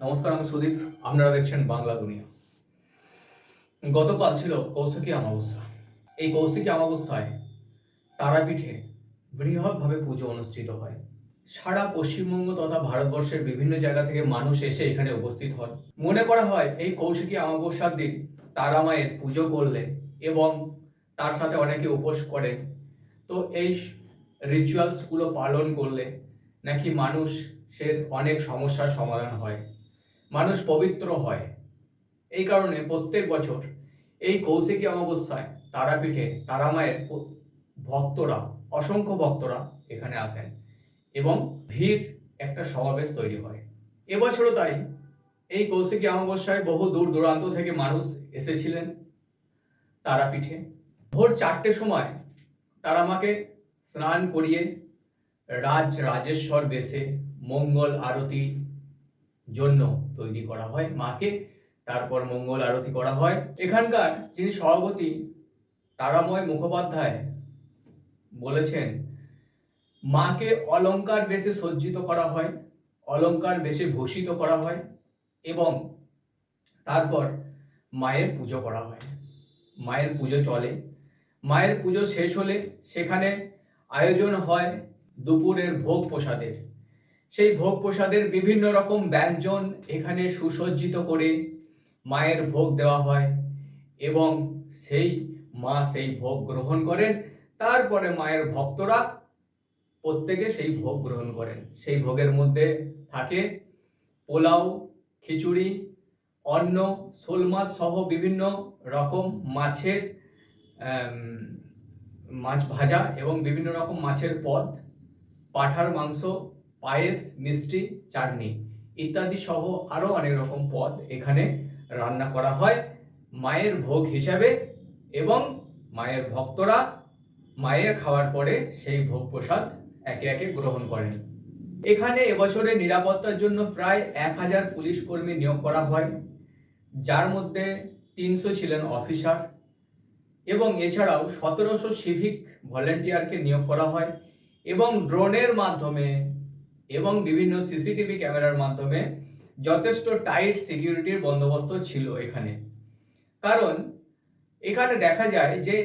নমস্কার, আমি সুদীপ। আপনারা দেখছেন বাংলা দুনিয়া। গতকাল ছিল কৌশিকী অমাবস্যা। এই কৌশিকী অমাবস্যায় তারাপীঠে বৃহৎভাবে পুজো অনুষ্ঠিত হয়। সারা পশ্চিমবঙ্গ তথা ভারতবর্ষের বিভিন্ন জায়গা থেকে মানুষ এসে এখানে উপস্থিত হন। মনে করা হয়, এই কৌশিকী অমাবস্যার দিন তারা মায়ের পুজো করলে এবং তার সাথে অনেকে উপোস করেন। তো এই রিচুয়ালসগুলো পালন করলে নাকি মানুষের অনেক সমস্যার সমাধান হয়। মানুষ পবিত্র হয়। এই কারণে প্রত্যেক বছর এই কৌশিকী অমাবস্যায় তারাপীঠে তারামায়ের ভক্তরা, অসংখ্য ভক্তরা এখানে আসেন এবং ভিড় একটা সমাবেশ তৈরি হয়। এবছরও তাই এই কৌশিকী অমাবস্যায় বহু দূর দূরান্ত থেকে মানুষ এসেছিলেন তারাপীঠে। ভোর চারটের সময় তারা মাকে স্নান করিয়ে রাজ রাজেশ্বর বেশে মঙ্গল আরতি জন্য তৈরি করা হয় মাকে। তারপর মঙ্গল আরতি করা হয়। এখানকার যিনি সভাপতি, তারাময় মুখোপাধ্যায় বলেছেন, মাকে অলঙ্কার বেশে সজ্জিত করা হয় অলংকার বেশে ভূষিত করা হয় এবং তারপর মায়ের পুজো করা হয়। মায়ের পুজো চলে। মায়ের পুজো শেষ হলে সেখানে আয়োজন হয় দুপুরের ভোগ প্রসাদের। সেই ভোগ প্রসাদের বিভিন্ন রকম ব্যঞ্জন এখানে সুসজ্জিত করে মায়ের ভোগ দেওয়া হয় এবং সেই মা সেই ভোগ গ্রহণ করেন। তারপরে মায়ের ভক্তরা প্রত্যেকে সেই ভোগ গ্রহণ করেন। সেই ভোগের মধ্যে থাকে পোলাও, খিচুড়ি, অন্ন, শোল মাছ সহ বিভিন্ন রকম মাছের মাছ ভাজা এবং বিভিন্ন রকম মাছের পদ, পাঠার মাংস পায়েস, মিষ্টি, চাটনি ইত্যাদি সহ আরও অনেক রকম পদ এখানে রান্না করা হয়। মায়ের ভোগ হিসাবে এবং মায়ের ভক্তরা মায়ের খাওয়ার পরে সেই ভোগ প্রসাদ একে একে গ্রহণ করেন। এখানে এবছরে নিরাপত্তার জন্য প্রায় এক হাজার পুলিশ কর্মী নিয়োগ করা হয়, যার মধ্যে তিনশো ছিলেন অফিসার এবং এছাড়াও সতেরোশো সিভিক ভলেন্টিয়ারকে নিয়োগ করা হয় এবং ড্রোনের মাধ্যমে এবং বিভিন্ন সিসিটিভি ক্যামেরার মাধ্যমে যথেষ্ট টাইট সিকিউরিটির বন্দোবস্ত ছিল এখানে। কারণ, এখানে দেখা যায় যে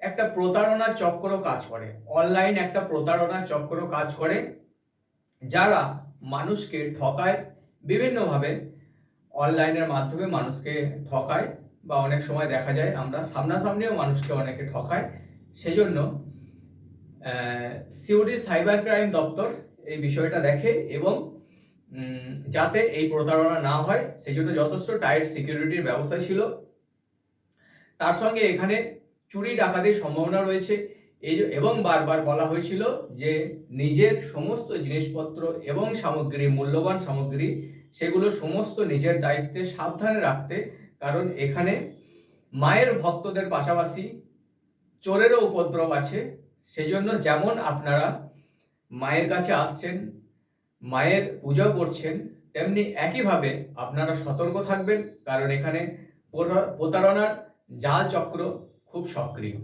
একটা প্রতারণার চক্র কাজ করে। অনলাইন একটা প্রতারণার চক্র কাজ করে, যারা মানুষকে ঠকায়, বিভিন্নভাবে অনলাইনের মাধ্যমে মানুষকে ঠকায় বা অনেক সময় দেখা যায় আমরা সামনাসামনিও মানুষকে অনেকে ঠকায়। সেজন্য সিউডি সাইবার ক্রাইম দপ্তর এই বিষয়টা দেখে এবং যাতে এই প্রতারণা না হয়, সেই জন্য যথেষ্ট টাইট সিকিউরিটির ব্যবস্থা ছিল। তার সঙ্গে এখানে চুরি ডাকাতির সম্ভাবনা রয়েছে। এই এবং বারবার বলা হয়েছিল যে, নিজের সমস্ত জিনিসপত্র এবং সামগ্রী, মূল্যবান সামগ্রী, সেগুলো সমস্ত নিজের দায়িত্বে সাবধানে রাখতে, কারণ এখানে মায়ের ভক্তদের পাশাপাশি চোরেরও উপদ্রব আছে। সেজন্য যেমন আপনারা মায়ের কাছে আসছেন, মায়ের পূজা করছেন, তেমনি একইভাবে আপনারা সতর্ক থাকবেন, কারণ এখানে প্রতারণার জাল চক্র খুব সক্রিয়।